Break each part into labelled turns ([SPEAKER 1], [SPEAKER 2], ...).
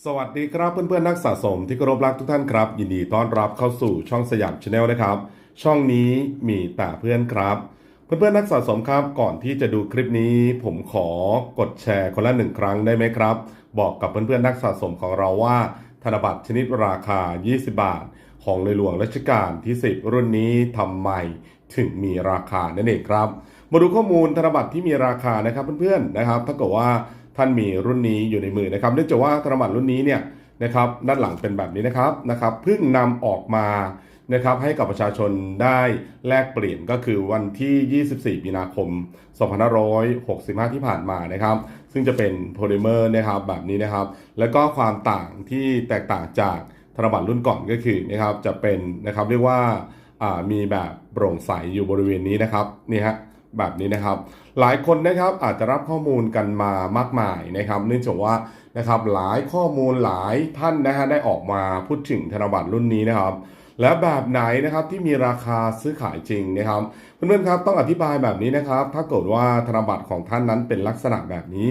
[SPEAKER 1] สวัสดีครับเพื่อนๆนักสะสมที่เคารพรักทุกท่านครับ ยินดีต้อนรับเข้าสู่ช่องสยามชาแนลนะครับ ช่องนี้มีแต่เพื่อนครับ เพื่อนๆนักสะสมครับก่อนที่จะดูคลิปนี้ผมขอกดแชร์คนละหนึ่งครั้งได้ไหมครับ บอกกับเพื่อนๆนักสะสมของเราว่า ธนบัตรชนิดราคา 20 บาท ของในหลวงรัชกาลที่ 10 รุ่นนี้ทำไมถึงมีราคานั่นเองครับ มาดูข้อมูลธนบัตรที่มีราคานะครับเพื่อนๆนะครับถ้าเกิดว่า ท่านมีรุ่นนี้อยู่ในมือนะครับเนื่องจากว่าธนบัตรรุ่นนี้เนี่ยนะครับด้านหลังเป็นแบบนี้นะครับนะครับเพิ่งนำออกมานะครับให้กับประชาชนได้แลกเปลี่ยนก็คือวันที่ 24 มีนาคม 2565 ที่ผ่านมานะครับ ซึ่งจะเป็นโพลิเมอร์นะครับแบบนี้นะครับ แล้วก็ความต่างที่แตกต่างจากธนบัตรรุ่นก่อนก็คือนะครับจะเป็นนะครับเรียกว่าอ่ามีแบบโปร่งใสอยู่บริเวณนี้นะครับนี่ฮะ แบบนี้นะครับ หลายคนนะครับอาจจะรับข้อมูลกันมามากมายนะครับ เนื่องจากว่านะครับหลายข้อมูลหลายท่านนะฮะได้ออกมาพูดถึงธนบัตรรุ่นนี้นะครับ และแบบไหนนะครับที่มีราคาซื้อขายจริงนะครับเพื่อนๆครับต้องอธิบายแบบนี้นะครับ ถ้าเกิดว่าธนบัตรของท่านนั้นเป็นลักษณะแบบนี้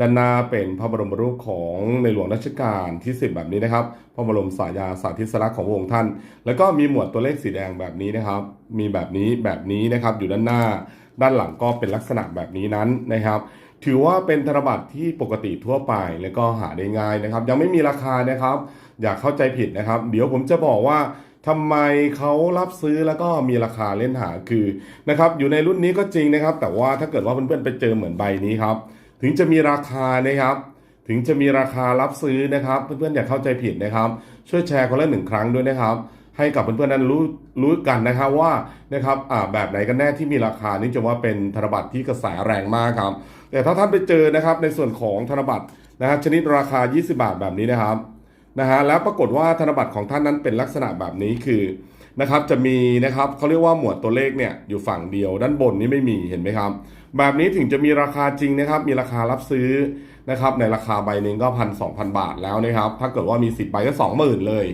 [SPEAKER 1] ด้านหน้าเป็นพระบรมรูปของในหลวงรัชกาลที่ 10 แบบนี้นะครับ พระบรมสายาสาธิสลักษณ์ขององค์ท่าน แล้วก็มีหมวดตัวเลขสีแดงแบบนี้นะครับ มีแบบนี้แบบนี้นะครับอยู่ด้านหน้า ด้านหลังก็เป็นลักษณะแบบนี้นั้นนะครับ ถือว่าเป็นธนบัตรที่ปกติทั่วไปแล้วก็หาได้ง่ายนะครับ ยังไม่มีราคานะครับ อย่าเข้าใจผิดนะครับ เดี๋ยวผมจะบอกว่าทำไมเขารับซื้อแล้วก็มีราคาเล่นหาคือนะครับอยู่ในรุ่นนี้ก็จริงนะครับ แต่ว่าถ้าเกิดว่าเพื่อนๆไปเจอเหมือนใบนี้ครับ ถึงจะมีราคานะครับ ถึงจะมีราคารับซื้อนะครับ เพื่อนๆอย่าเข้าใจผิดนะครับ ช่วยแชร์คนละหนึ่งครั้งด้วยนะครับ ให้กับเพื่อนๆนั้นรู้รู้กันนะครับว่านะครับอ่าแบบไหนกันแน่ที่มีราคานี่จะว่าเป็นธนบัตรที่กระแสแรงมากครับ แต่ถ้าท่านไปเจอนะครับในส่วนของธนบัตรนะฮะชนิดราคา 20 บาทแบบนี้นะครับนะฮะแล้วปรากฏว่าธนบัตรของท่านนั้นเป็นลักษณะแบบนี้คือนะครับจะมีนะครับเขาเรียกว่าหมวดตัวเลขเนี่ยอยู่ฝั่งเดียว ด้านบนนี้ไม่มีเห็นไหมครับ แบบนี้ถึงจะมีราคาจริงนะครับ มีราคารับซื้อนะครับในราคาใบหนึ่งก็พันสองพันบาทแล้วนะครับ ถ้าเกิดว่ามี 10 ใบก็ 20,000 เลย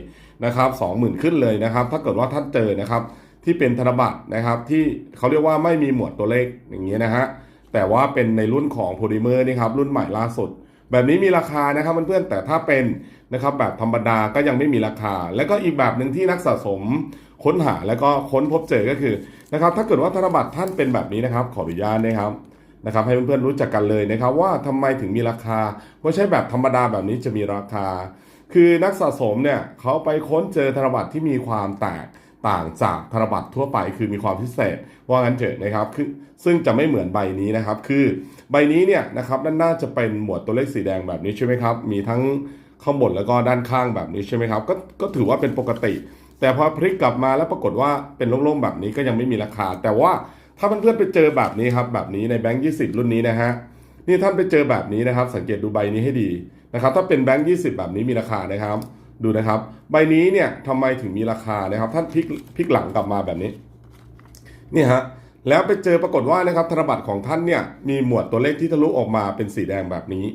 [SPEAKER 1] นะครับ20,000ขึ้นเลยนะครับ ถ้าเกิดว่าท่านเจอนะครับที่เป็นธนบัตรนะครับที่เขาเรียกว่าไม่มีหมวดตัวเลขอย่างนี้ยนะฮะแต่ว่าเป็นในรุ่นของโพลิเมอร์นี่ครับรุ่นใหม่ล่าสุด แบบนี้มีราคานะครับเพื่อนๆแต่ถ้าเป็นนะครับแบบธรรมดาก็ยังไม่มีราคา แล้วก็อีกแบบหนึ่งที่นักสะสมค้นหาแล้วก็ค้นพบเจอก็คือนะครับถ้าเกิดว่าธนบัตรท่านเป็นแบบนี้นะครับ ขออนุญาตนะครับนะครับให้เพื่อนๆรู้จักกันเลยนะครับว่าทำไมถึงมีราคาไม่ใช่แบบธรรมดาแบบนี้จะมีราคา คือนักสะสมเนี่ยเขาไปค้นเจอธนบัตรที่มีความแตกต่างจากธนบัตรทั่วไปคือมีความพิเศษว่างั้นเถอะนะครับคือซึ่งจะไม่เหมือนใบนี้นะครับ คือใบนี้เนี่ยนะครับด้านหน้าจะเป็นหมวดตัวเลขสีแดงแบบนี้ใช่ไหมครับ มีทั้งข้างบนแล้วก็ด้านข้างแบบนี้ใช่ไหมครับก็ก็ถือว่าเป็นปกติ แต่พอพลิกกลับมาแล้วปรากฏว่าเป็นโล่งๆแบบนี้ก็ยังไม่มีราคา แต่ว่าถ้าเพื่อนๆไปเจอแบบนี้ครับแบบนี้ในแบงค์20รุ่นนี้นะฮะนี่ท่านไปเจอแบบนี้นะครับ สังเกตดูใบนี้ให้ดี นะครับถ้าเป็นแบงค์20 แบบนี้มีราคานะครับ ดูนะครับ ใบนี้เนี่ยทำไมถึงมีราคานะครับ ท่านพลิกพลิกหลังกลับมาแบบนี้นี่ฮะแล้วไปเจอปรากฏว่านะครับธนบัตรของท่านเนี่ยมีหมวดตัวเลขที่ทะลุออกมาเป็นสีแดงแบบนี้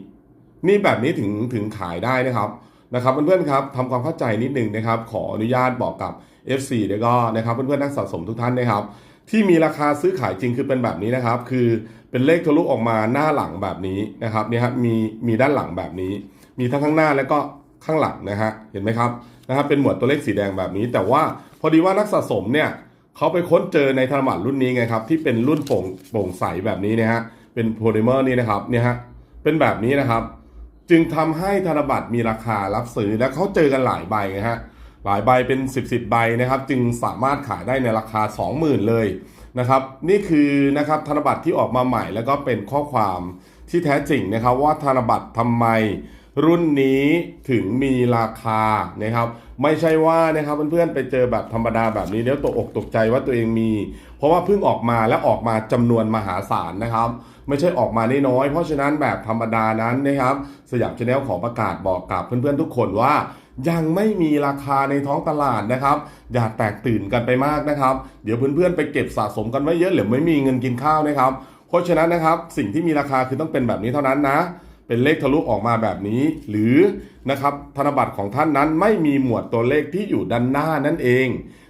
[SPEAKER 1] นี่แบบนี้ถึงถึงขายได้นะครับนะครับเพื่อนๆครับทำความเข้าใจนิดนึงนะครับ ขออนุญาตบอกกับ FC แล้วก็นะครับเพื่อนๆนักสะสมทุกท่านนะครับ ที่มีราคาซื้อขายจริงคือเป็นแบบนี้นะครับ คือ เป็นเลขทะลุออกมาหน้าหลังแบบนี้นะครับเนี่ยครับมีมีด้านหลังแบบนี้ มีทั้งข้างหน้าแล้วก็ข้างหลังนะฮะเห็นไหมครับนะครับเป็นหมวดตัวเลขสีแดงแบบนี้ แต่ว่าพอดีว่านักสะสมเนี่ยเขาไปค้นเจอในธนบัตรรุ่นนี้ไงครับที่เป็นรุ่นโปร่งโปร่งใสแบบนี้นะฮะเป็นโพลิเมอร์นี่นะครับเนี่ยฮะเป็นแบบนี้นะครับ จึงทำให้ธนบัตรมีราคารับซื้อและเขาเจอกันหลายใบไงฮะหลายใบเป็น 10บสใบนะครับ จึงสามารถขายได้ในราคา 20,000 เลย นะครับนี่คือนะครับธนบัตรที่ออกมาใหม่แล้วก็เป็นข้อความที่แท้จริงนะครับว่าธนบัตรทำไม รุ่นนี้ถึงมีราคานะครับ ไม่ใช่ว่านะครับเพื่อนๆไปเจอแบบธรรมดาแบบนี้แล้วตกอกตกใจว่าตัวเองมี เพราะว่าเพิ่งออกมาและออกมาจำนวนมหาศาลนะครับ ไม่ใช่ออกมาน้อยๆเพราะฉะนั้นแบบธรรมดานั้นนะครับ สยามชาแนลขอประกาศบอกกับเพื่อนๆทุกคนว่ายังไม่มีราคาในท้องตลาดนะครับ อย่าแตกตื่นกันไปมากนะครับ เดี๋ยวเพื่อนๆไปเก็บสะสมกันไว้เยอะหรือไม่มีเงินกินข้าวนะครับ เพราะฉะนั้นนะครับสิ่งที่มีราคาคือต้องเป็นแบบนี้เท่านั้นนะ เป็นเลขทะลุออกมาแบบนี้ หรือนะครับธนบัตรของท่านนั้นไม่มีหมวดตัวเลขที่อยู่ด้านหน้านั่นเอง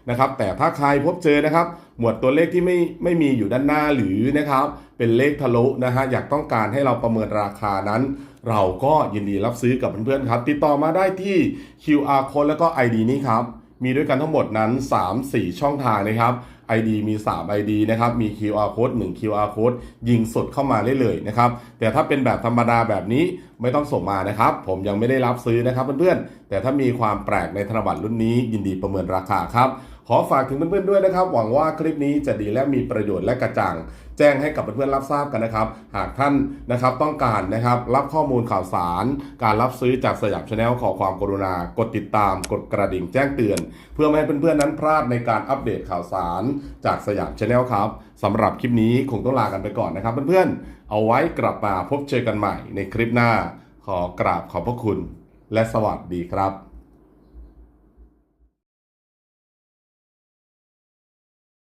[SPEAKER 1] นะครับแต่ถ้าใครพบเจอนะครับ หมวดตัวเลขที่ไม่ไม่มีอยู่ด้านหน้าหรือนะครับ เป็นเลขทะลุนะฮะอยากต้องการให้เราประเมินราคานั้น เราก็ยินดีรับซื้อกับเพื่อนๆครับ ติดต่อมาได้ที่ QR code แล้วก็ ID นี้ครับมีด้วยกันทั้งหมดนั้น 3-4 ช่องทางนะครับ ID มี 3 ID นะครับ มี QR code 1 QR code ยิงสดเข้ามาได้เลยนะครับ แต่ถ้าเป็นแบบธรรมดาแบบนี้ไม่ต้องส่งมานะครับ ผมยังไม่ได้รับซื้อนะครับเพื่อนๆ แต่ถ้ามีความแปลกในธนบัตรรุ่นนี้ยินดีประเมินราคาครับ ขอฝากถึงเพื่อนๆด้วยนะครับ หวังว่าคลิปนี้จะดีและมีประโยชน์และกระจ่าง แจ้งให้กับเพื่อนๆรับทราบกันนะครับ หากท่านนะครับต้องการนะครับรับข้อมูลข่าวสาร การรับซื้อจากสยามชาแนลขอความกรุณากดติดตาม กดกระดิ่งแจ้งเตือน เพื่อไม่ให้เพื่อนๆนั้นพลาดในการอัปเดตข่าวสารจากสยามชาแนลครับสำหรับคลิปนี้คงต้องลากันไปก่อนนะครับ เพื่อนๆเอาไว้กลับมาพบเจอกันใหม่ในคลิปหน้า ขอกราบขอบพระคุณ และสวัสดีครับ